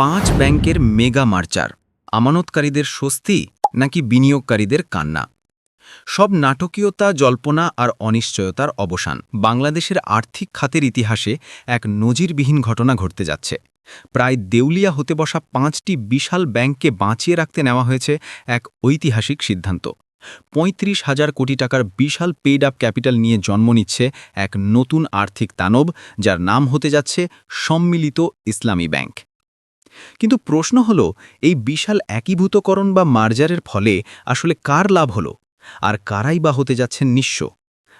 পাঁচ ব্যাংকের মেগা মার্চার, আমানতকারীদের স্বস্তি নাকি বিনিয়োগকারীদের কান্না? সব নাটকীয়তা, জল্পনা আর অনিশ্চয়তার অবসান। বাংলাদেশের আর্থিক খাতের ইতিহাসে এক নজিরবিহীন ঘটনা ঘটতে যাচ্ছে। প্রায় দেউলিয়া হতে বসা পাঁচটি বিশাল ব্যাংককে বাঁচিয়ে রাখতে নেওয়া হয়েছে এক ঐতিহাসিক সিদ্ধান্ত। পঁয়ত্রিশ হাজার কোটি টাকার বিশাল পেইড আপ ক্যাপিটাল নিয়ে জন্ম নিচ্ছে এক নতুন আর্থিক তানব যার নাম হতে যাচ্ছে সম্মিলিত ইসলামী ব্যাংক। কিন্তু প্রশ্ন হল, এই বিশাল একীভূতকরণ বা মার্জারের ফলে আসলে কার লাভ হলো? আর কারাই বা হতে যাচ্ছেন নিঃস্ব?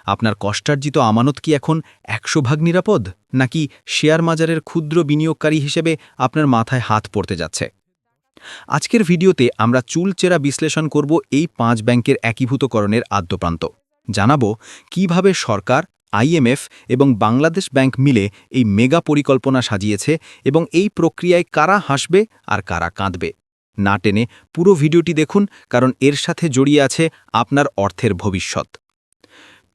আপনার কষ্টার্জিত আমানত কি এখন একশো ভাগ নিরাপদ? নাকি শেয়ার মাজারের ক্ষুদ্র বিনিয়োগকারী হিসেবে আপনার মাথায় হাত পড়তে যাচ্ছে? আজকের ভিডিওতে আমরা চুলচেরা বিশ্লেষণ করব এই পাঁচ ব্যাংকের একীভূতকরণের আদ্যপ্রান্ত। জানাব, কীভাবে সরকার আইএমএফ এবং বাংলাদেশ ব্যাংক মিলে এই মেগা পরিকল্পনা সাজিয়েছে এবং এই প্রক্রিয়ায় কারা হাসবে আর কারা কাঁদবে। না টেনে পুরো ভিডিওটি দেখুন, কারণ এর সাথে জড়িয়ে আছে আপনার অর্থের ভবিষ্যৎ।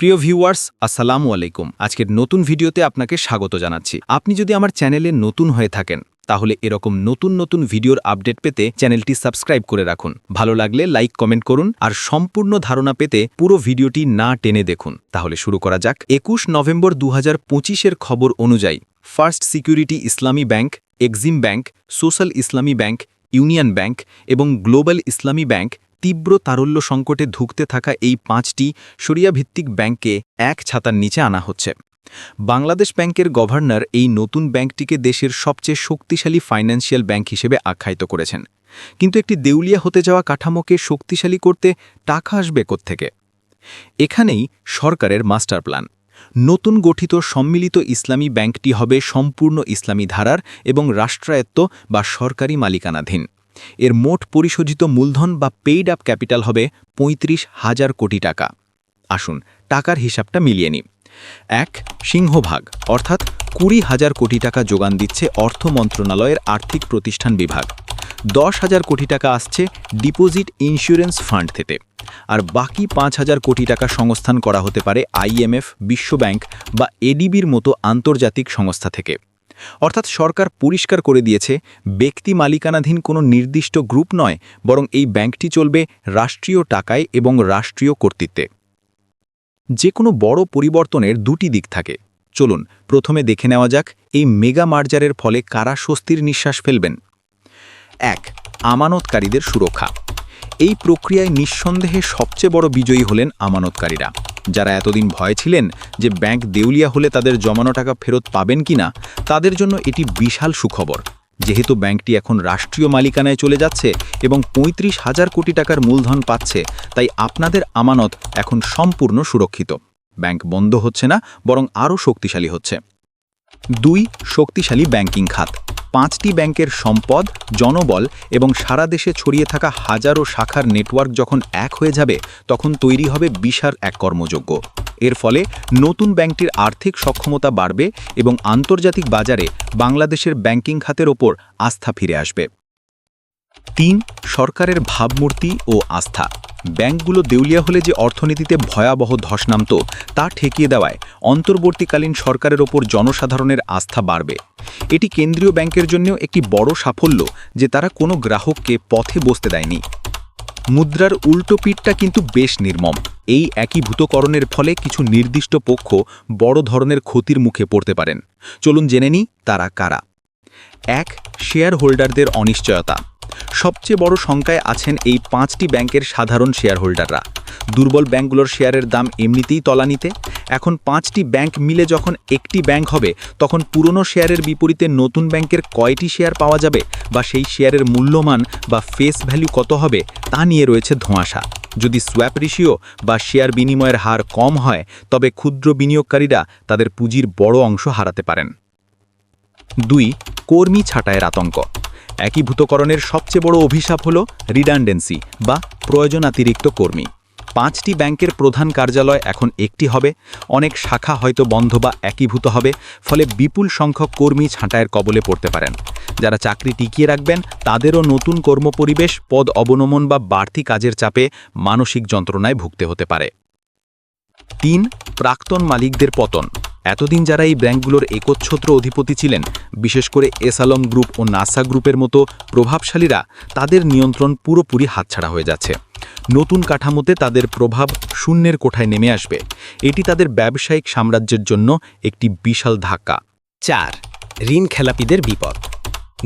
প্রিয় ভিউয়ার্স, আসসালামু আলাইকুম। আজকের নতুন ভিডিওতে আপনাকে স্বাগত জানাচ্ছি। আপনি যদি আমার চ্যানেলে নতুন হয়ে থাকেন তাহলে এরকম নতুন নতুন ভিডিওর আপডেট পেতে চ্যানেলটি সাবস্ক্রাইব করে রাখুন। ভালো লাগলে লাইক, কমেন্ট করুন আর সম্পূর্ণ ধারণা পেতে পুরো ভিডিওটি না টেনে দেখুন। তাহলে শুরু করা যাক। একুশ নভেম্বর দু হাজার খবর অনুযায়ী First Security Islami Bank, Exim Bank, Social Islami Bank, Union Bank এবং গ্লোবাল ইসলামী ব্যাংক তীব্র তারল্য সংকটে ধুঁকতে থাকা এই পাঁচটি সরিয়াভিত্তিক ব্যাংককে এক ছাতার নিচে আনা হচ্ছে। বাংলাদেশ ব্যাংকের গভর্নর এই নতুন ব্যাংকটিকে দেশের সবচেয়ে শক্তিশালী ফাইন্যান্সিয়াল ব্যাংক হিসেবে আখ্যায়িত করেছেন। কিন্তু একটি দেউলিয়া হতে যাওয়া কাঠামোকে শক্তিশালী করতে টাকা আসবে থেকে এখানেই সরকারের মাস্টার প্ল্যান। নতুন গঠিত সম্মিলিত ইসলামী ব্যাংকটি হবে সম্পূর্ণ ইসলামী ধারার এবং রাষ্ট্রায়ত্ত বা সরকারি মালিকানাধীন। এর মোট পরিশোধিত মূলধন বা পেইড আপ ক্যাপিটাল হবে ৩৫ হাজার কোটি টাকা। আসুন, টাকার হিসাবটা মিলিয়ে নিই। এক সিংহভাগ, অর্থাৎ কুড়ি হাজার কোটি টাকা যোগান দিচ্ছে অর্থ মন্ত্রণালয়ের আর্থিক প্রতিষ্ঠান বিভাগ। দশ হাজার কোটি টাকা আসছে ডিপোজিট ইন্স্যুরেন্স ফান্ড থেকে। আর বাকি পাঁচ হাজার কোটি টাকা সংস্থান করা হতে পারে আইএমএফ বিশ্বব্যাংক বা এডিবির মতো আন্তর্জাতিক সংস্থা থেকে। অর্থাৎ সরকার পরিষ্কার করে দিয়েছে, ব্যক্তি মালিকানাধীন কোনো নির্দিষ্ট গ্রুপ নয়, বরং এই ব্যাংকটি চলবে রাষ্ট্রীয় টাকায় এবং রাষ্ট্রীয় কর্তৃত্বে। যে কোনো বড় পরিবর্তনের দুটি দিক থাকে। চলুন, প্রথমে দেখে নেওয়া যাক এই মেগা মার্জারের ফলে কারা স্বস্তির নিঃশ্বাস ফেলবেন। এক, আমানতকারীদের সুরক্ষা। এই প্রক্রিয়ায় নিঃসন্দেহে সবচেয়ে বড় বিজয়ী হলেন আমানতকারীরা। যারা এতদিন ভয় ছিলেন যে ব্যাংক দেউলিয়া হলে তাদের জমানো টাকা ফেরত পাবেন কিনা, তাদের জন্য এটি বিশাল সুখবর। যেহেতু ব্যাংকটি এখন রাষ্ট্রীয় মালিকানায় চলে যাচ্ছে এবং পঁয়ত্রিশ হাজার কোটি টাকার মূলধন পাচ্ছে, তাই আপনাদের আমানত এখন সম্পূর্ণ সুরক্ষিত। ব্যাংক বন্ধ হচ্ছে না, বরং আরও শক্তিশালী হচ্ছে। দুই, শক্তিশালী ব্যাংকিং খাত। পাঁচটি ব্যাংকের সম্পদ, জনবল এবং সারা দেশে ছড়িয়ে থাকা হাজারো শাখার নেটওয়ার্ক যখন এক হয়ে যাবে, তখন তৈরি হবে বিশাল এক কর্মযোগ্য এর ফলে নতুন ব্যাংকটির আর্থিক সক্ষমতা বাড়বে এবং আন্তর্জাতিক বাজারে বাংলাদেশের ব্যাংকিং খাতের ওপর আস্থা ফিরে আসবে। তিন, সরকারের ভাবমূর্তি ও আস্থা। ব্যাংকগুলো দেউলিয়া হলে যে অর্থনীতিতে ভয়াবহ ধস নামত, তা ঠেকিয়ে দেওয়ায় অন্তর্বর্তীকালীন সরকারের ওপর জনসাধারণের আস্থা বাড়বে। এটি কেন্দ্রীয় ব্যাংকের জন্যও একটি বড় সাফল্য যে তারা কোনো গ্রাহককে পথে বসতে দেয়নি। মুদ্রার উল্টো পিঠটা কিন্তু বেশ নির্মম। এই একীভূতকরণের ফলে কিছু নির্দিষ্ট পক্ষ বড় ধরনের ক্ষতির মুখে পড়তে পারেন। চলুন জেনে নিই তারা কারা। এক শেয়ার হোল্ডারদের অনিশ্চয়তা। সবচেয়ে বড় সংখ্যায় আছেন এই পাঁচটি ব্যাংকের সাধারণ শেয়ার হোল্ডাররা দুর্বল ব্যাংকগুলোর শেয়ারের দাম এমনিতেই তলানিতে। এখন পাঁচটি ব্যাংক মিলে যখন একটি ব্যাংক হবে, তখন পুরনো শেয়ারের বিপরীতে নতুন ব্যাংকের কয়টি শেয়ার পাওয়া যাবে বা সেই শেয়ারের মূল্যমান বা ফেস ভ্যালু কত হবে, তা নিয়ে রয়েছে ধোঁয়াশা। যদি সোয়াপ রেশিও বা শেয়ার বিনিময়ের হার কম হয়, তবে ক্ষুদ্র বিনিয়োগকারীরা তাদের পুঁজির বড় অংশ হারাতে পারেন। দুই, কর্মী ছাঁটাইয়ের আতঙ্ক। একীভূতকরণের সবচেয়ে বড় অভিশাপ হল রিডান্ডেন্সি বা প্রয়োজনাতিরিক্ত কর্মী। পাঁচটি ব্যাংকের প্রধান কার্যালয় এখন একটি হবে। অনেক শাখা হয়তো বন্ধ বা একীভূত হবে, ফলে বিপুল সংখ্যক কর্মী ছাঁটাইয়ের কবলে পড়তে পারেন। যারা চাকরি টিকিয়ে রাখবেন, তাদেরও নতুন কর্মপরিবেশ, পদ অবনমন বা বাড়তি কাজের চাপে মানসিক যন্ত্রণায় ভুগতে হতে পারে। তিন, প্রাক্তন মালিকদের পতন। এতদিন যারা এই ব্যাংকগুলোর একচ্ছত্র অধিপতি ছিলেন, বিশেষ করে এসালম গ্রুপ ও নাসা গ্রুপের মতো প্রভাবশালীরা, তাদের নিয়ন্ত্রণ পুরোপুরি হাতছাড়া হয়ে যাচ্ছে। নতুন কাঠামোতে তাদের প্রভাব শূন্যের কোঠায় নেমে আসবে। এটি তাদের ব্যবসায়িক সাম্রাজ্যের জন্য একটি বিশাল ধাক্কা। চার, ঋণ খেলাপিদের বিপদ।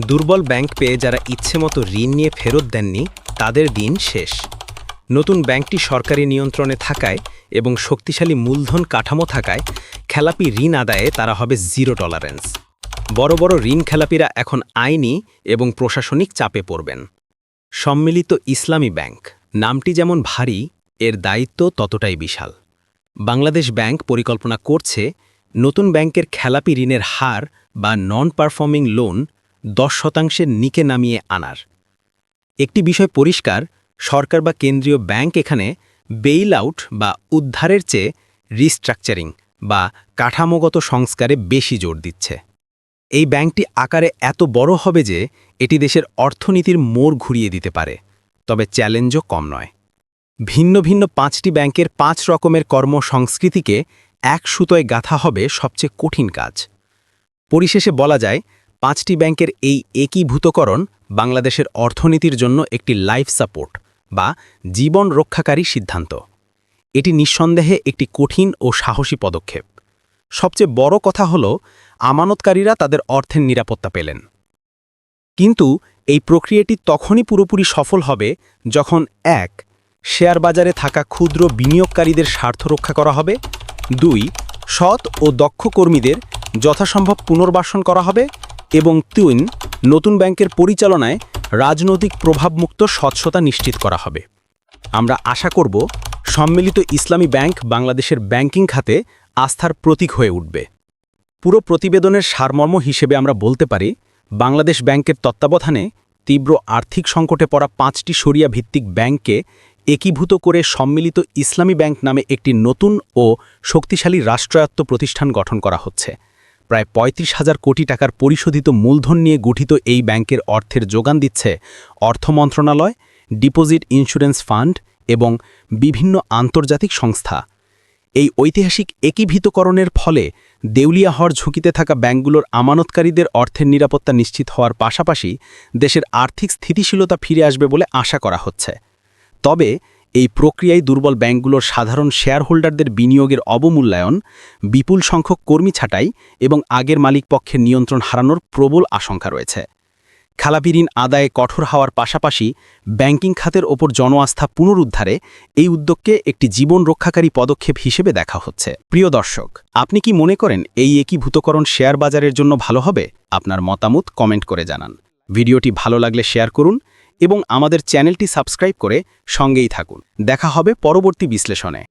দুর্বল ব্যাংক পেয়ে যারা ইচ্ছে মতো ঋণ নিয়ে ফেরত দেননি, তাদের দিন শেষ। নতুন ব্যাংকটি সরকারি নিয়ন্ত্রণে থাকায় এবং শক্তিশালী মূলধন কাঠামো থাকায় খেলাপি ঋণ আদায়ে তারা হবে জিরো টলারেন্স। বড় বড় ঋণ খেলাপিরা এখন আইনি এবং প্রশাসনিক চাপে পড়বেন। সম্মিলিত ইসলামী ব্যাংক, নামটি যেমন ভারী, এর দায়িত্ব ততটাই বিশাল। বাংলাদেশ ব্যাংক পরিকল্পনা করছে নতুন ব্যাংকের খেলাপি ঋণের হার বা নন পারফর্মিং লোন দশ শতাংশের নিকে নামিয়ে আনার। একটি বিষয় পরিষ্কার সরকার বা কেন্দ্রীয় ব্যাংক এখানে বেইল আউট বা উদ্ধারের চেয়ে রিস্ট্রাকচারিং বা কাঠামোগত সংস্কারে বেশি জোর দিচ্ছে। এই ব্যাংকটি আকারে এত বড় হবে যে এটি দেশের অর্থনীতির মোড় ঘুরিয়ে দিতে পারে, তবে চ্যালেঞ্জও কম নয়। ভিন্ন ভিন্ন পাঁচটি ব্যাংকের পাঁচ রকমের কর্মসংস্কৃতিকে এক সুতোয় গাথা হবে সবচেয়ে কঠিন কাজ। পরিশেষে বলা যায়, পাঁচটি ব্যাংকের এই একীভূতকরণ বাংলাদেশের অর্থনীতির জন্য একটি লাইফ সাপোর্ট বা জীবন রক্ষাকারী সিদ্ধান্ত। এটি নিঃসন্দেহে একটি কঠিন ও সাহসী পদক্ষেপ। সবচেয়ে বড় কথা হল, আমানতকারীরা তাদের অর্থের নিরাপত্তা পেলেন। কিন্তু এই প্রক্রিয়াটি তখনই পুরোপুরি সফল হবে যখন, এক শেয়ার বাজারে থাকা ক্ষুদ্র বিনিয়োগকারীদের স্বার্থ রক্ষা করা হবে। দুই, সৎ ও দক্ষ কর্মীদের যথাসম্ভব পুনর্বাসন করা হবে। এবং তিন নতুন ব্যাংকের পরিচালনায় রাজনৈতিক প্রভাবমুক্ত স্বচ্ছতা নিশ্চিত করা হবে। আমরা আশা করব সম্মিলিত ইসলামী ব্যাংক বাংলাদেশের ব্যাংকিং খাতে আস্থার প্রতীক হয়ে উঠবে। পুরো প্রতিবেদনের সারমর্ম হিসেবে আমরা বলতে পারি, বাংলাদেশ ব্যাংকের তত্ত্বাবধানে তীব্র আর্থিক সংকটে পড়া পাঁচটি সরিয়া ভিত্তিক ব্যাংককে একীভূত করে সম্মিলিত ইসলামী ব্যাংক নামে একটি নতুন ও শক্তিশালী রাষ্ট্রায়ত্ত প্রতিষ্ঠান গঠন করা হচ্ছে। প্রায় পঁয়ত্রিশ হাজার কোটি টাকার পরিশোধিত মূলধন নিয়ে গঠিত এই ব্যাংকের অর্থের যোগান দিচ্ছে অর্থ মন্ত্রণালয়, ডিপোজিট ইন্স্যুরেন্স ফান্ড এবং বিভিন্ন আন্তর্জাতিক সংস্থা। এই ঐতিহাসিক একীভূতকরণের ফলে দেউলিয়া হওয়ার ঝুঁকিতে থাকা ব্যাংকগুলোর আমানতকারীদের অর্থের নিরাপত্তা নিশ্চিত হওয়ার পাশাপাশি দেশের আর্থিক স্থিতিশীলতা ফিরে আসবে বলে আশা করা হচ্ছে। তবে এই প্রক্রিয়ায় দুর্বল ব্যাংকগুলোর সাধারণ শেয়ারহোল্ডারদের বিনিয়োগের অবমূল্যায়ন, বিপুল সংখ্যক কর্মী ছাঁটাই এবং আগের মালিক পক্ষের নিয়ন্ত্রণ হারানোর প্রবল আশঙ্কা রয়েছে। খেলাপি ঋণ আদায়ে কঠোর হওয়ার পাশাপাশি ব্যাংকিং খাতের ওপর জনআস্থা পুনরুদ্ধারে এই উদ্যোগকে একটি জীবন রক্ষাকারী পদক্ষেপ হিসেবে দেখা হচ্ছে। প্রিয় দর্শক, আপনি কি মনে করেন এই একীভূতকরণ শেয়ার বাজারের জন্য ভালো হবে? আপনার মতামত কমেন্ট করে জানান। ভিডিওটি ভালো লাগলে শেয়ার করুন এবং আমাদের চ্যানেলটি সাবস্ক্রাইব করে সঙ্গেই থাকুন। দেখা হবে পরবর্তী বিশ্লেষণে।